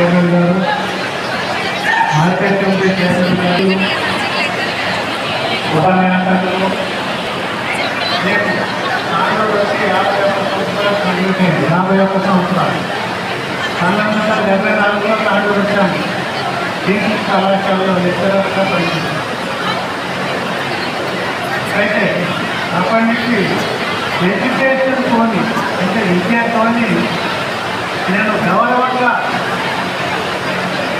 Chairman గారు market committee chairman గారు ఉపన్యాసకులు యాభై ఒక్క సంవత్సరాలు కంప్లీట్ అయింది యాభై ఒక్క సంవత్సరాలు. పంతొమ్మిది వందల డెబ్బై నాలుగులో తాండూరు వచ్చాను దీని కళాశాలలో లెక్చరర్గా పనిచేశాను అయితే అప్పటి నుంచి ఎడ్యుకేషన్ తోని అంటే విద్యతోని నేను గవర్నమెంట్గా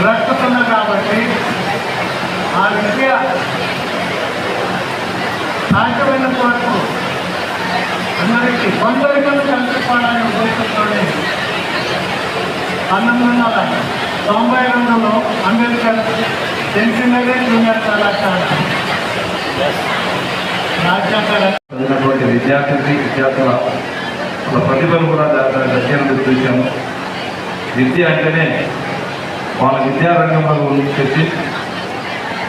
బ్రతుకుతున్నా కాబట్టి ఆ విద్య సాధ్యమైన వరకు అందరికీ కొందరికన్నా కలుసుకోవాలనే ఉద్దేశంతోనే పంతొమ్మిది వందల తొంభై రెండులో అంబేద్కర్ సెంటినరీ జూనియర్ కళాశాల రాజ్యాంగ విద్యార్థి విద్యార్థుల ప్రతిభను కూడా దాని అధ్యయనం చూశాము విద్య అంటేనే వాళ్ళ విద్యారంగంలో తెచ్చి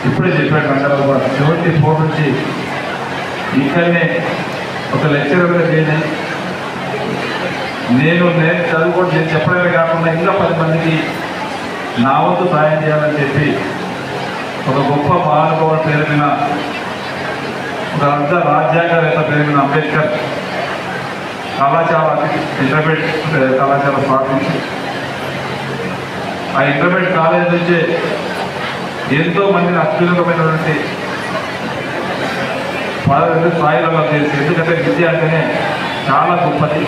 ఇప్పుడే చెప్పాడు రంగారావు గారు సెవెంటీ ఫోర్ నుంచి ఇక్కడనే ఒక లెక్చరర్గా చేసి నేను నేను చదువుకోవడం నేను చెప్పడమే కాకుండా ఇంకా పది మందికి నా వంతు సాయం చేయాలని చెప్పి ఒక గొప్ప మహానుభావుల పేరు మీద ఒక అర్ధ రాజ్యాంగవేత్త పేరు మీద అంబేద్కర్ కళాశాల ఇంటర్మీడియట్ కళాశాల స్థాపించి ఆ ఇంటర్మీడియట్ కాలేజ్ నుంచే ఎంతో మందిని అత్యున్నతమైనటువంటి పదవి స్థాయిలలో చేసి ఎందుకంటే విద్య అంటేనే చాలా గొప్పది.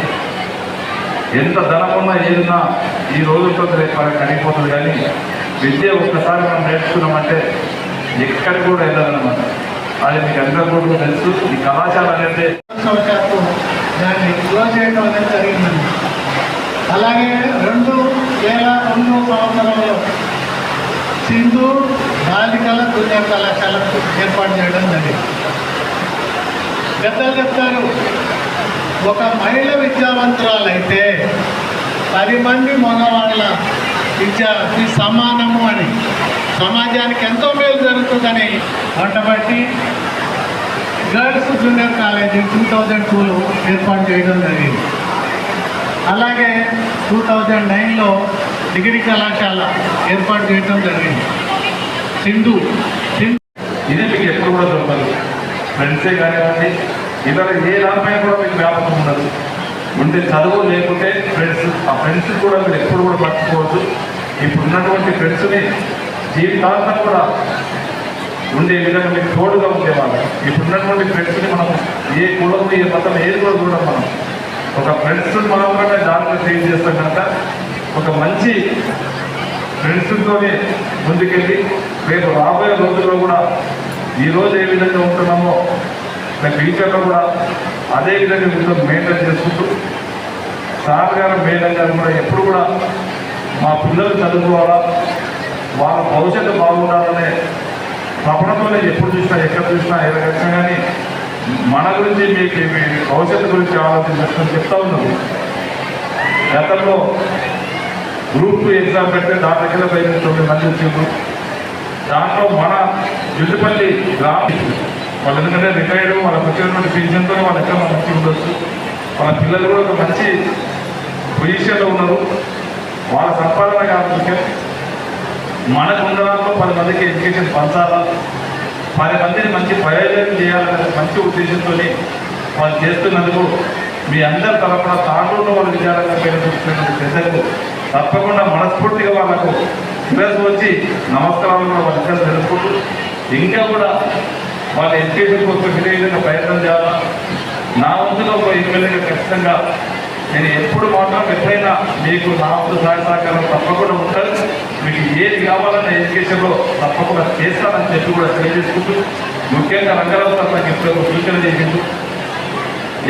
ఎంత ధనమున్నా ఉన్నా ఏదున్నా ఈ రోజుతో రేపు మనకి కానీ విద్య ఒక్కసారి మనం నేర్చుకున్నామంటే ఎక్కడికి కూడా వెళ్ళాలన్నమాట. అది మీకు అందరూ కూడా తెలుసు. ఈ కళాశాల అనేది దాన్ని క్లోజ్ చేయడం అనేది జరిగిందండి. అలాగే రెండు వేల రెండు సంవత్సరంలో సింధు బాలికల జూనియర్ కళాశాలకు ఏర్పాటు చేయడం జరిగింది. పెద్దలు చెప్తారు ఒక మహిళ విద్యావంతురాలైతే పది మంది మగవాళ్ళ విద్యార్థి సమానము అని సమాజానికి ఎంతో మేలు జరుగుతుందని వంటబట్టి girls junior college two thousand టూలో ఏర్పాటు చేయడం జరిగింది. అలాగే టూ థౌజండ్ నైన్లో డిగ్రీ కళాశాల ఏర్పాటు చేయడం జరిగింది. సింధు సింధు. ఇది మీకు ఎప్పుడు కూడా దొరకదు. ఫ్రెండ్సే కానివ్వండి ఇతర ఏ దానిపైన కూడా మీకు వ్యాపకం ఉండదు. ఉంటే చదువు లేకుంటే ఫ్రెండ్స్. ఆ ఫ్రెండ్స్ కూడా మీరు ఎప్పుడు కూడా మర్చిపోవద్దు. ఇప్పుడు ఉన్నటువంటి ఫ్రెండ్స్ని జీవితాంతం కూడా ఉండే విధంగా మీకు తోడుగా ఉండేవాళ్ళు. ఇప్పుడు ఉన్నటువంటి ఫ్రెండ్స్ని మనం ఏ కులం ఏ మతం ఏది కూడా చూడడం మనం ఒక ఫ్రెండ్స్ మనం కూడా దాంట్లో ట్రీట్ చేస్తాం కనుక ఒక మంచి ఫ్రెండ్స్తోనే ముందుకెళ్ళి రేపు రాబోయే రోజుల్లో కూడా ఈ రోజు ఏ విధంగా ఉంటున్నామో రేపు ఫ్యూచర్లో కూడా అదే విధంగా మీతో మెయింటైన్ చేసుకుంటూ సార్ గారు మేడం గారు కూడా ఎప్పుడు కూడా మా పిల్లలు చదువుకోవాలా వాళ్ళ భవిష్యత్తు బాగుండాలనే తపనతోనే ఎప్పుడు చూసినా ఎక్కడ చూసినా ఏ రకంగా కానీ మన గురించి మీకు మీ భవిష్యత్తు గురించి ఆలోచించని చెప్తా ఉన్నాను గతంలో గ్రూప్ టూ ఎగ్జామ్ పెడితే దాని దగ్గర పైన తొమ్మిది మంది వచ్చిండ్రు. దాంట్లో మన జుట్టుపల్లి గ్రామ వాళ్ళు ఎందుకంటే రిటైర్డ్ వాళ్ళకి వచ్చినటువంటి పింఛన్తో వాళ్ళు ఎక్కడ మంచి ఉండొచ్చు. వాళ్ళ పిల్లలు కూడా ఒక మంచి పొజిషన్లో ఉన్నారు. వాళ్ళ సంపాదన కాదు మనకు ఉండడంలో పది మందికి ఎడ్యుకేషన్ పంచాలా? పది మందిని మంచి ప్రయోజనం చేయాలనే మంచి ఉద్దేశంతో వాళ్ళు చేస్తున్నందుకు మీ అందరి తరఫున తాండూరులో వాళ్ళ విజయాలంగా పేరు చూస్తున్నటువంటి పెద్దలకు తప్పకుండా మనస్ఫూర్తిగా వాళ్ళకు శిరస్సు వచ్చి నమస్కారాలు కూడా వాళ్ళిద్దరు తెలుపుకుంటూ ఇంకా కూడా వాళ్ళ ఎడ్యుకేషన్ కోసం ఇదే విధంగా ప్రయత్నం చేయాలా? నా వంతులో ఒక ఎమ్మెల్యేగా ఖచ్చితంగా నేను ఎప్పుడు మాత్రం ఎప్పుడైనా మీకు నా వంతు సహాయ సహకారం తప్పకుండా ఉంటాను. మీకు ఏది కావాలన్న ఎడ్యుకేషన్లో తప్పకుండా చేస్తానని చెప్పి కూడా తెలియజేసుకుంటూ ముఖ్యంగా రంగరావు సార్ నాకు ఒక సూచన చేసిండు.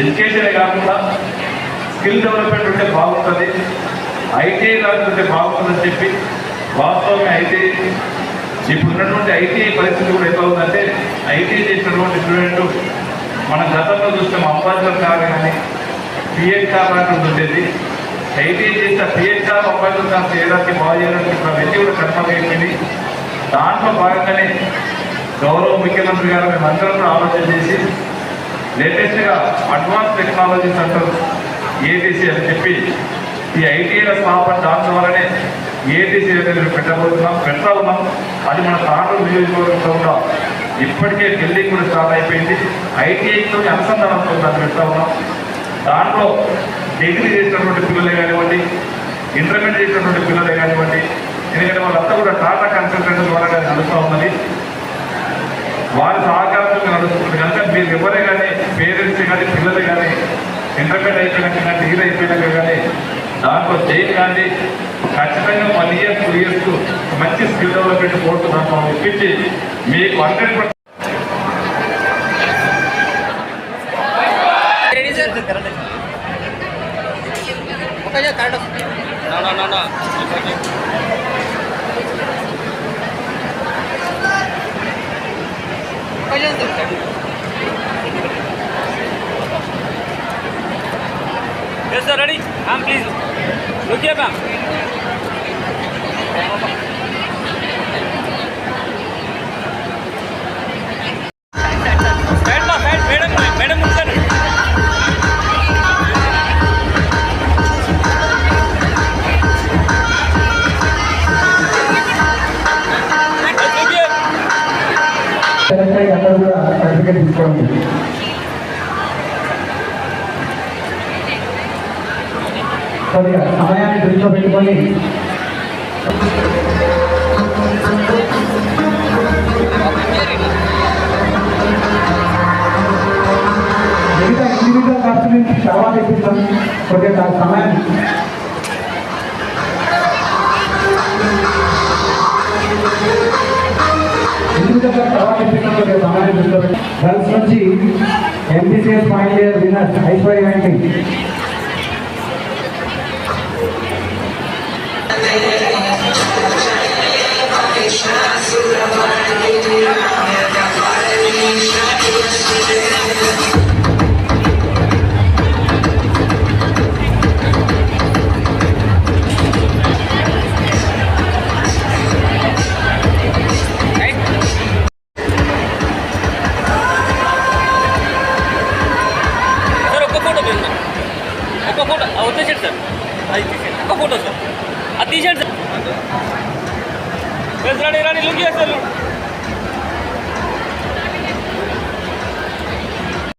ఎడ్యుకేషనే కాకుండా స్కిల్ డెవలప్మెంట్ ఉంటే బాగుంటుంది ఐటీఐ లాంటి ఉంటే బాగుంటుందని చెప్పి వాస్తవమే ఐటీఐ ఇప్పుడు ఉన్నటువంటి ఐటీఐ పరిస్థితి కూడా ఎట్లా ఉందంటే ఐటీఐ చేసినటువంటి స్టూడెంట్ మన గతంలో చూస్తే మా అంబాసిడర్ కాగానే కానీ పిఎడ్ కార్ లాంటిది ఉండేది. ఐటీ చేస్తే పిఎడ్ కార్ అంబాసిడర్ కార్ చేయడానికి బాగా చేయడానికి ఇప్పుడు అవన్నీ కూడా కన్ఫర్మ్ దాంట్లో భాగంగానే గౌరవ ముఖ్యమంత్రి గారు మేమందరం ఆలోచన చేసి లేటెస్ట్గా అడ్వాన్స్ టెక్నాలజీ సెంటర్ ఏటీసీ అని చెప్పి ఈ ఐటీఐల స్థాపన దాని ద్వారానే ఏటీసీ అనేది పెట్టబోతున్నాం పెడతా ఉన్నాం అది మన తాండూరు నియోజకవర్గంలో కూడా ఇప్పటికే ఢిల్లీ కూడా స్టార్ట్ అయిపోయింది. ఐటీఐతో అనుసంధానంతో దాన్ని పెడతా ఉన్నాం. దాంట్లో డిగ్రీ చేసినటువంటి పిల్లలే కానివ్వండి ఇంటర్మీడియట్ చేసినటువంటి పిల్లలే కానివ్వండి ఎందుకంటే వాళ్ళంతా కూడా టాటా కన్సల్టెంట్ ద్వారా కానీ నడుస్తూ ఉన్నది. వారి సహకారంతో నడుస్తుంది. కనుక మీరు ఎవరే కానీ పేరెంట్స్ కానీ పిల్లలు కానీ ఇంటర్మీడియట్ అయిపోయినాక కానీ డిగ్రీ అయిపోయినాక కానీ దాంట్లో జైలు కానీ ఖచ్చితంగా వన్ ఇయర్ టూ ఇయర్స్ మంచి స్కిల్ డెవలప్మెంట్ కోర్సు దాంట్లో ఇప్పించి మీకు హండ్రెడ్ না না না না Yes, sir, ready? Ma'am, please. Look here, ma'am. కూడా సర్టిఫికేట్ తీసుకోండి కొద్దిగా సమయాన్ని దృష్టిలో పెట్టుకొని మిగతా ఇండివిజువల్ ఖర్చు నుంచి తర్వాత ఇప్పిస్తాం కొద్దిగా దాని సమయాన్ని గర్ల్స్ నుంచి MBCS final year winner Aishwarya గారికి సార్